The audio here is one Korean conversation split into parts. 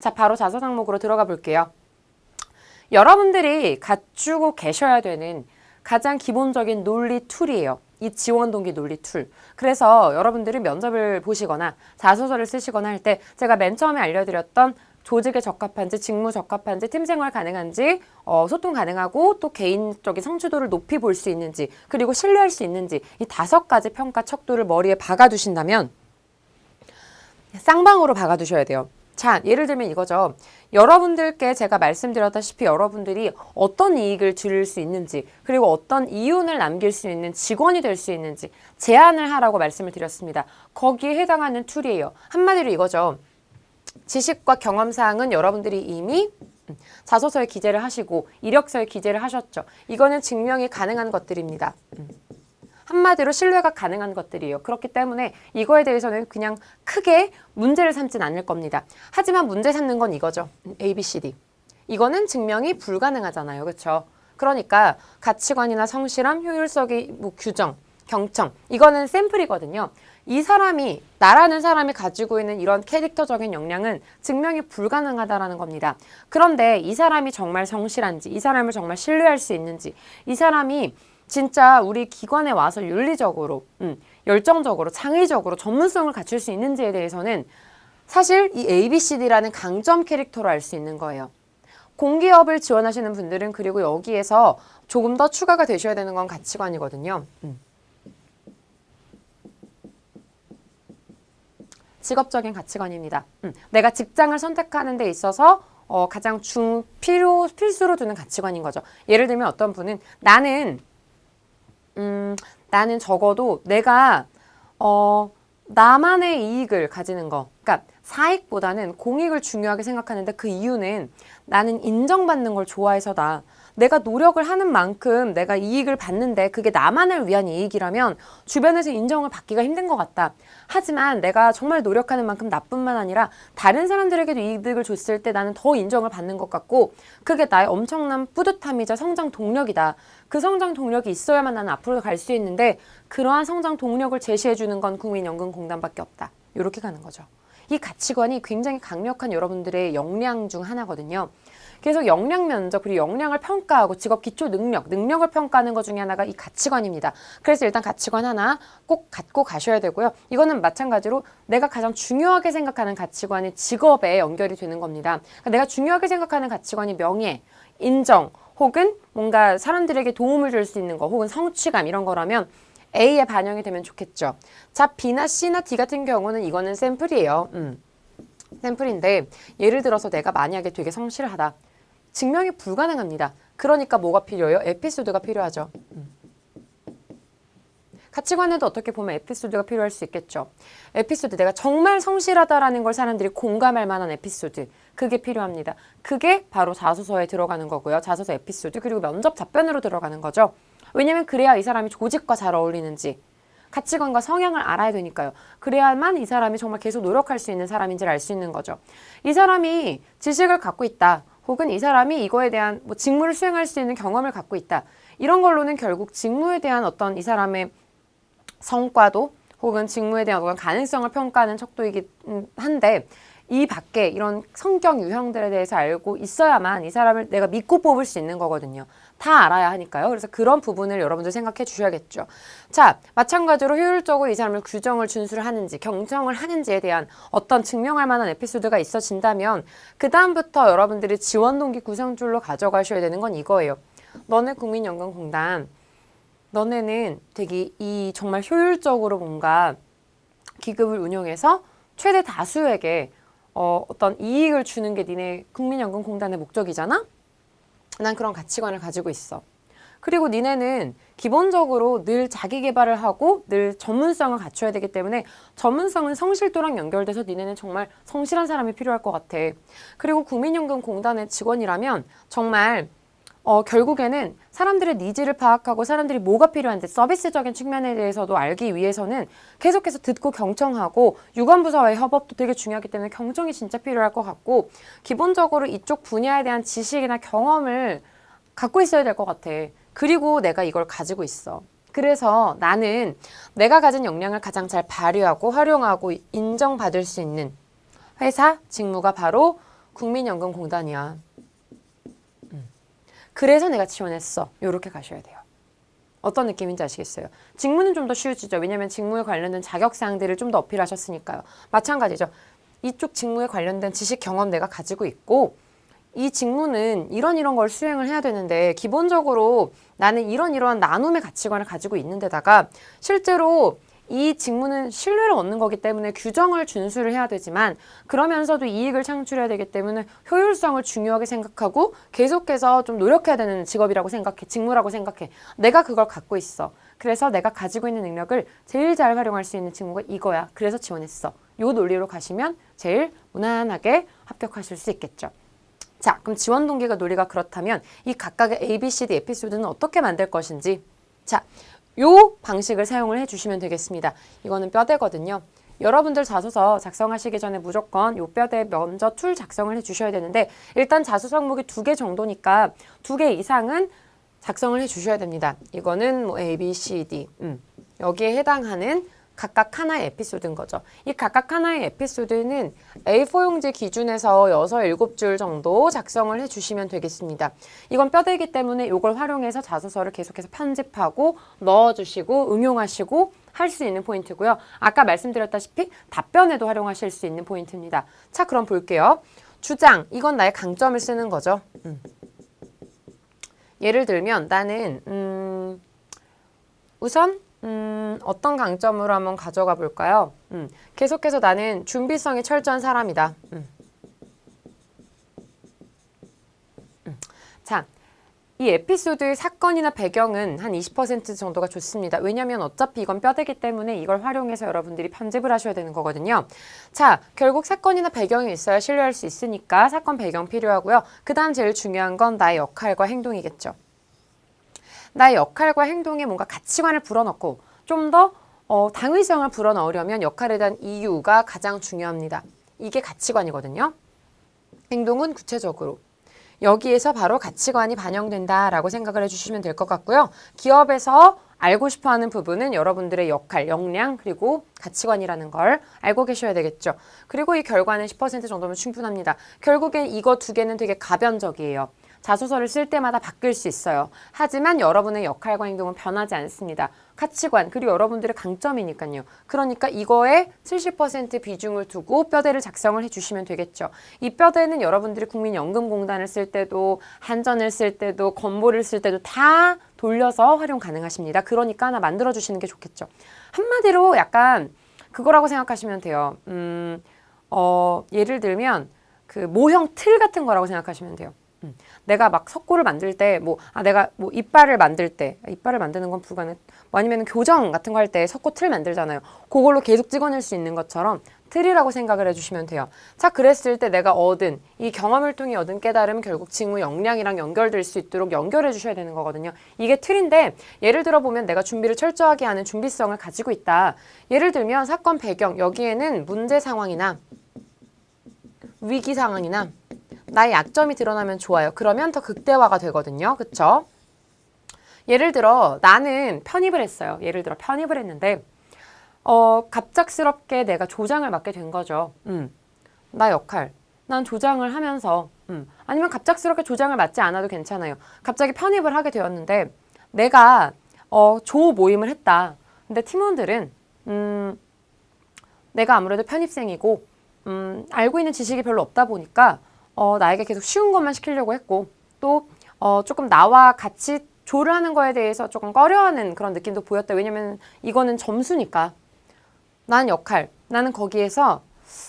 자, 바로 자서 항목으로 들어가 볼게요. 여러분들이 갖추고 계셔야 되는 가장 기본적인 논리 툴이에요. 이 지원 동기 논리 툴. 그래서 여러분들이 면접을 보시거나 자소서를 쓰시거나 할 때 제가 맨 처음에 알려드렸던 조직에 적합한지, 직무 적합한지, 팀 생활 가능한지, 어, 소통 가능하고 또 개인적인 성취도를 높이 볼 수 있는지, 그리고 신뢰할 수 있는지 이 다섯 가지 평가 척도를 머리에 박아두신다면 쌍방으로 박아두셔야 돼요. 자, 예를 들면 이거죠. 여러분들께 제가 말씀드렸다시피 여러분들이 어떤 이익을 줄일 수 있는지, 그리고 어떤 이윤을 남길 수 있는 직원이 될 수 있는지 제안을 하라고 말씀을 드렸습니다. 거기에 해당하는 툴이에요. 한마디로 이거죠. 지식과 경험 사항은 여러분들이 이미 자소서에 기재를 하시고 이력서에 기재를 하셨죠. 이거는 증명이 가능한 것들입니다. 음. 한마디로 신뢰가 가능한 것들이에요. 그렇기 때문에 이거에 대해서는 그냥 크게 문제를 삼진 않을 겁니다. 하지만 문제 삼는 건 이거죠. A, B, C, D. 이거는 증명이 불가능하잖아요. 그렇죠? 그러니까 가치관이나 성실함, 효율성의 뭐 규정, 경청 이거는 샘플이거든요. 이 사람이 나라는 사람이 가지고 있는 이런 캐릭터적인 역량은 증명이 불가능하다라는 겁니다. 그런데 이 사람이 정말 성실한지, 이 사람을 정말 신뢰할 수 있는지, 이 사람이 진짜 우리 기관에 와서 윤리적으로, 음, 열정적으로, 창의적으로 전문성을 갖출 수 있는지에 대해서는 사실 이 ABCD라는 강점 캐릭터로 알 수 있는 거예요. 공기업을 지원하시는 분들은 그리고 여기에서 조금 더 추가가 되셔야 되는 건 가치관이거든요. 음. 직업적인 가치관입니다. 음, 내가 직장을 선택하는 데 있어서 어, 가장 중 필요 필수로 두는 가치관인 거죠. 예를 들면 어떤 분은 나는 음, 나는 적어도 내가 어, 나만의 이익을 가지는 거, 그러니까 사익보다는 공익을 중요하게 생각하는데 그 이유는 나는 인정받는 걸 좋아해서다. 내가 노력을 하는 만큼 내가 이익을 받는데 그게 나만을 위한 이익이라면 주변에서 인정을 받기가 힘든 것 같다. 하지만 내가 정말 노력하는 만큼 나뿐만 아니라 다른 사람들에게도 이득을 줬을 때 나는 더 인정을 받는 것 같고 그게 나의 엄청난 뿌듯함이자 성장 동력이다. 그 성장 동력이 있어야만 나는 앞으로 갈 수 있는데 그러한 성장 동력을 제시해 주는 건 국민연금공단밖에 없다. 이렇게 가는 거죠. 이 가치관이 굉장히 강력한 여러분들의 역량 중 하나거든요. 그래서 역량 면접 그리고 역량을 평가하고 직업 기초 능력, 능력을 평가하는 것 중에 하나가 이 가치관입니다. 그래서 일단 가치관 하나 꼭 갖고 가셔야 되고요. 이거는 마찬가지로 내가 가장 중요하게 생각하는 가치관이 직업에 연결이 되는 겁니다. 그러니까 내가 중요하게 생각하는 가치관이 명예, 인정, 혹은 뭔가 사람들에게 도움을 줄 수 있는 거, 혹은 성취감 이런 거라면 A에 반영이 되면 좋겠죠. 자, B나 C나 D 같은 경우는 이거는 샘플이에요. 음. 샘플인데 예를 들어서 내가 만약에 되게 성실하다. 증명이 불가능합니다. 그러니까 뭐가 필요해요? 에피소드가 필요하죠. 음. 가치관에도 어떻게 보면 에피소드가 필요할 수 있겠죠. 에피소드 내가 정말 성실하다라는 걸 사람들이 공감할 만한 에피소드 그게 필요합니다. 그게 바로 자소서에 들어가는 거고요. 자소서 에피소드 그리고 면접 답변으로 들어가는 거죠. 왜냐면 그래야 이 사람이 조직과 잘 어울리는지 가치관과 성향을 알아야 되니까요. 그래야만 이 사람이 정말 계속 노력할 수 있는 사람인지를 알 수 있는 거죠. 이 사람이 지식을 갖고 있다. 혹은 이 사람이 이거에 대한 뭐 직무를 수행할 수 있는 경험을 갖고 있다. 이런 걸로는 결국 직무에 대한 어떤 이 사람의 성과도 혹은 직무에 대한 어떤 가능성을 평가하는 척도이긴 한데 이 밖에 이런 성격 유형들에 대해서 알고 있어야만 이 사람을 내가 믿고 뽑을 수 있는 거거든요. 다 알아야 하니까요. 그래서 그런 부분을 여러분들 생각해 주셔야겠죠. 자, 마찬가지로 효율적으로 이 사람을 규정을 준수를 하는지, 경청을 하는지에 대한 어떤 증명할 만한 에피소드가 있어진다면 그다음부터 여러분들이 지원 동기 구성줄로 가져가셔야 되는 건 이거예요. 너네 국민연금공단 너네는 되게 이 정말 효율적으로 뭔가 기금을 운영해서 최대 다수에게 어, 어떤 이익을 주는 게 니네 국민연금공단의 목적이잖아? 난 그런 가치관을 가지고 있어. 그리고 니네는 기본적으로 늘 자기 개발을 하고 늘 전문성을 갖춰야 되기 때문에 전문성은 성실도랑 연결돼서 니네는 정말 성실한 사람이 필요할 것 같아. 그리고 국민연금공단의 직원이라면 정말 어, 결국에는 사람들의 니즈를 파악하고 사람들이 뭐가 필요한지 서비스적인 측면에 대해서도 알기 위해서는 계속해서 듣고 경청하고 유관부서와의 협업도 되게 중요하기 때문에 경청이 진짜 필요할 것 같고 기본적으로 이쪽 분야에 대한 지식이나 경험을 갖고 있어야 될 것 같아. 그리고 내가 이걸 가지고 있어. 그래서 나는 내가 가진 역량을 가장 잘 발휘하고 활용하고 인정받을 수 있는 회사 직무가 바로 국민연금공단이야. 음. 그래서 내가 지원했어. 요렇게 가셔야 돼요. 어떤 느낌인지 아시겠어요? 직무는 좀 더 쉬워지죠. 왜냐하면 직무에 관련된 자격사항들을 좀 더 어필하셨으니까요. 마찬가지죠. 이쪽 직무에 관련된 지식 경험 내가 가지고 있고 이 직무는 이런 이런 걸 수행을 해야 되는데 기본적으로 나는 이런 이러한 나눔의 가치관을 가지고 있는데다가 실제로 이 직무는 신뢰를 얻는 거기 때문에 규정을 준수를 해야 되지만 그러면서도 이익을 창출해야 되기 때문에 효율성을 중요하게 생각하고 계속해서 좀 노력해야 되는 직업이라고 생각해 직무라고 생각해. 내가 그걸 갖고 있어. 그래서 내가 가지고 있는 능력을 제일 잘 활용할 수 있는 직무가 이거야. 그래서 지원했어. 요 논리로 가시면 제일 무난하게 합격하실 수 있겠죠. 자 그럼 지원 동기가 논리가 그렇다면 이 각각의 A, B, C, D 에피소드는 어떻게 만들 것인지. 자 요 방식을 사용을 해주시면 되겠습니다. 이거는 뼈대거든요. 여러분들 자소서 작성하시기 전에 무조건 요 뼈대 먼저 툴 작성을 해주셔야 되는데 일단 자소서 항목이 두 개 정도니까 두 개 이상은 작성을 해주셔야 됩니다. 이거는 뭐 A, B, C, D 음, 여기에 해당하는 각각 하나의 에피소드인 거죠. 이 각각 하나의 에피소드는 A4 용지 기준에서 6, 7줄 정도 작성을 해주시면 되겠습니다. 이건 뼈대기 때문에 이걸 활용해서 자소서를 계속해서 편집하고 넣어주시고 응용하시고 할 수 있는 포인트고요. 아까 말씀드렸다시피 답변에도 활용하실 수 있는 포인트입니다. 자, 그럼 볼게요. 주장, 이건 나의 강점을 쓰는 거죠. 음. 예를 들면 나는 음, 우선 음, 어떤 강점으로 한번 가져가 볼까요? 음, 계속해서 나는 준비성이 철저한 사람이다. 음. 음. 자, 이 에피소드의 사건이나 배경은 한 20% 정도가 좋습니다. 왜냐하면 어차피 이건 뼈대기 때문에 이걸 활용해서 여러분들이 편집을 하셔야 되는 거거든요. 자, 결국 사건이나 배경이 있어야 신뢰할 수 있으니까 사건 배경 필요하고요. 그 다음 제일 중요한 건 나의 역할과 행동이겠죠. 나의 역할과 행동에 뭔가 가치관을 불어넣고 좀더 어, 당위성을 불어넣으려면 역할에 대한 이유가 가장 중요합니다. 이게 가치관이거든요. 행동은 구체적으로. 여기에서 바로 가치관이 반영된다라고 생각을 해주시면 될 것 같고요. 기업에서 알고 싶어 하는 부분은 여러분들의 역할, 역량, 그리고 가치관이라는 걸 알고 계셔야 되겠죠. 그리고 이 결과는 10% 정도면 충분합니다. 결국엔 이거 두 개는 되게 가변적이에요. 자소서를 쓸 때마다 바뀔 수 있어요. 하지만 여러분의 역할과 행동은 변하지 않습니다. 가치관 그리고 여러분들의 강점이니까요. 그러니까 이거에 70% 비중을 두고 뼈대를 작성을 해주시면 되겠죠. 이 뼈대는 여러분들이 국민연금공단을 쓸 때도 한전을 쓸 때도 건보를 쓸 때도 다 돌려서 활용 가능하십니다. 그러니까 하나 만들어 주시는 게 좋겠죠. 한마디로 약간 그거라고 생각하시면 돼요. 음, 어, 예를 들면 그 모형 틀 같은 거라고 생각하시면 돼요. 음. 내가 막 석고를 만들 때 뭐 아 내가 뭐 이빨을 만들 때 아, 이빨을 만드는 건 불가능. 뭐 아니면 교정 같은 거 할 때 석고 틀 만들잖아요. 그걸로 계속 찍어낼 수 있는 것처럼 틀이라고 생각을 해주시면 돼요. 자 그랬을 때 내가 얻은 이 경험을 통해 얻은 깨달음 결국 직무 역량이랑 연결될 수 있도록 연결해 주셔야 되는 거거든요. 이게 틀인데 예를 들어 보면 내가 준비를 철저하게 하는 준비성을 가지고 있다. 예를 들면 사건 배경 여기에는 문제 상황이나 위기 상황이나 나의 약점이 드러나면 좋아요. 그러면 더 극대화가 되거든요. 그쵸? 예를 들어 나는 편입을 했어요. 예를 들어 편입을 했는데 어, 갑작스럽게 내가 조장을 맡게 된 거죠. 음, 나 역할. 난 조장을 하면서 음, 아니면 갑작스럽게 조장을 맡지 않아도 괜찮아요. 갑자기 편입을 하게 되었는데 내가 어, 조 모임을 했다. 근데 팀원들은 음, 내가 아무래도 편입생이고 음, 알고 있는 지식이 별로 없다 보니까 어, 나에게 계속 쉬운 것만 시키려고 했고 또 어, 조금 나와 같이 조를 하는 거에 대해서 조금 꺼려하는 그런 느낌도 보였다. 왜냐면 이거는 점수니까. 난 역할. 나는 거기에서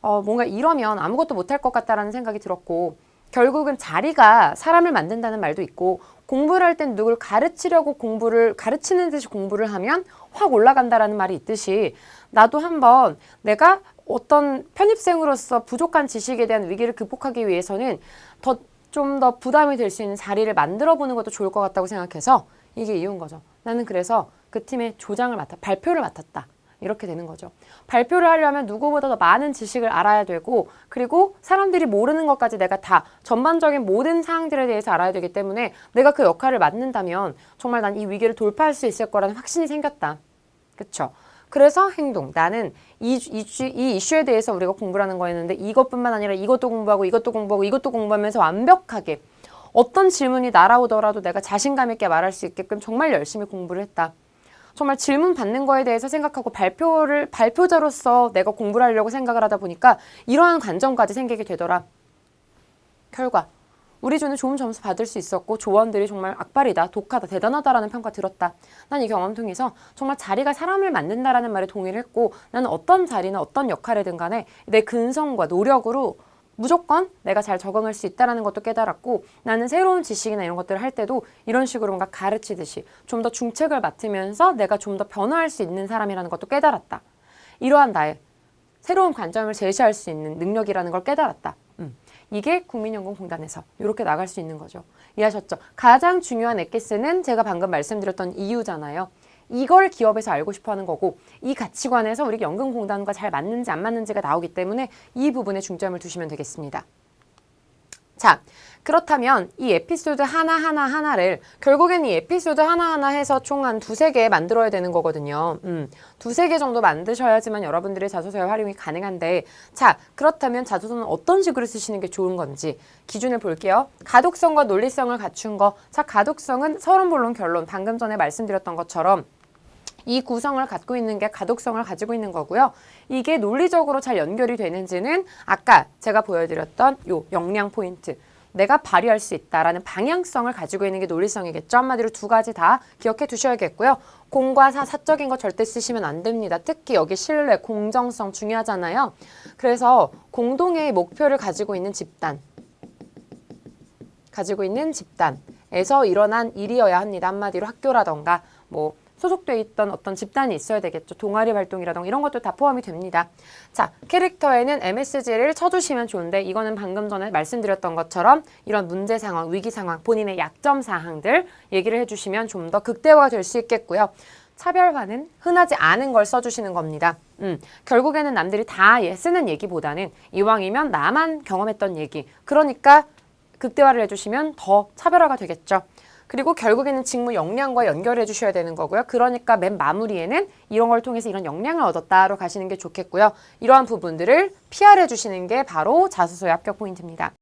어, 뭔가 이러면 아무것도 못할 것 같다라는 생각이 들었고 결국은 자리가 사람을 만든다는 말도 있고 공부를 할 땐 누굴 가르치려고 공부를 가르치는 듯이 공부를 하면 확 올라간다라는 말이 있듯이 나도 한번 내가 어떤 편입생으로서 부족한 지식에 대한 위기를 극복하기 위해서는 더 좀 더 부담이 될 수 있는 자리를 만들어 보는 것도 좋을 것 같다고 생각해서 이게 이유인 거죠. 나는 그래서 그 팀의 조장을 맡아 발표를 맡았다. 이렇게 되는 거죠. 발표를 하려면 누구보다 더 많은 지식을 알아야 되고 그리고 사람들이 모르는 것까지 내가 다 전반적인 모든 사항들에 대해서 알아야 되기 때문에 내가 그 역할을 맡는다면 정말 난 이 위기를 돌파할 수 있을 거라는 확신이 생겼다. 그쵸? 그래서 행동. 나는 이, 이, 주- 이 이슈에 대해서 우리가 공부를 하는 거였는데 이것뿐만 아니라 이것도 공부하고 이것도 공부하고 이것도 공부하면서 완벽하게 어떤 질문이 날아오더라도 내가 자신감 있게 말할 수 있게끔 정말 열심히 공부를 했다. 정말 질문 받는 거에 대해서 생각하고 발표를 발표자로서 내가 공부를 하려고 생각을 하다 보니까 이러한 관점까지 생기게 되더라. 결과 우리 조는 좋은 점수 받을 수 있었고 조원들이 정말 악발이다, 독하다, 대단하다라는 평가 들었다. 난 이 경험 통해서 정말 자리가 사람을 만든다라는 말에 동의를 했고 나는 어떤 자리나 어떤 역할이든 간에 내 근성과 노력으로 무조건 내가 잘 적응할 수 있다라는 것도 깨달았고 나는 새로운 지식이나 이런 것들을 할 때도 이런 식으로 뭔가 가르치듯이 좀 더 중책을 맡으면서 내가 좀 더 변화할 수 있는 사람이라는 것도 깨달았다. 이러한 나의 새로운 관점을 제시할 수 있는 능력이라는 걸 깨달았다. 음. 이게 국민연금공단에서 이렇게 나갈 수 있는 거죠. 이해하셨죠? 가장 중요한 엑기스는 제가 방금 말씀드렸던 이유잖아요. 이걸 기업에서 알고 싶어 하는 거고 이 가치관에서 우리 연금공단과 잘 맞는지 안 맞는지가 나오기 때문에 이 부분에 중점을 두시면 되겠습니다. 자, 그렇다면 이 에피소드 하나하나 하나를 결국엔 이 에피소드 하나하나 해서 총 한 두세 개 만들어야 되는 거거든요. 음, 두세 개 정도 만드셔야지만 여러분들의 자소서에 활용이 가능한데 자, 그렇다면 자소서는 어떤 식으로 쓰시는 게 좋은 건지 기준을 볼게요. 가독성과 논리성을 갖춘 거. 자, 가독성은 서론, 본론, 결론. 방금 전에 말씀드렸던 것처럼 이 구성을 갖고 있는 게 가독성을 가지고 있는 거고요. 이게 논리적으로 잘 연결이 되는지는 아까 제가 보여드렸던 요 역량 포인트. 내가 발휘할 수 있다라는 방향성을 가지고 있는 게 논리성이겠죠. 한마디로 두 가지 다 기억해 두셔야겠고요. 공과 사, 사적인 거 절대 쓰시면 안 됩니다. 특히 여기 신뢰, 공정성 중요하잖아요. 그래서 공동의 목표를 가지고 있는 집단, 가지고 있는 집단에서 일어난 일이어야 합니다. 한마디로 학교라던가 뭐 소속돼 있던 어떤 집단이 있어야 되겠죠. 동아리 활동이라던가 이런 것도 다 포함이 됩니다. 자, 캐릭터에는 MSG를 쳐주시면 좋은데 이거는 방금 전에 말씀드렸던 것처럼 이런 문제 상황, 위기 상황, 본인의 약점 사항들 얘기를 해주시면 좀 더 극대화가 될 수 있겠고요. 차별화는 흔하지 않은 걸 써주시는 겁니다. 음, 결국에는 남들이 다 예, 쓰는 얘기보다는 이왕이면 나만 경험했던 얘기. 그러니까 극대화를 해주시면 더 차별화가 되겠죠. 그리고 결국에는 직무 역량과 연결해 주셔야 되는 거고요. 그러니까 맨 마무리에는 이런 걸 통해서 이런 역량을 얻었다로 가시는 게 좋겠고요. 이러한 부분들을 PR해 주시는 게 바로 자소서의 합격 포인트입니다.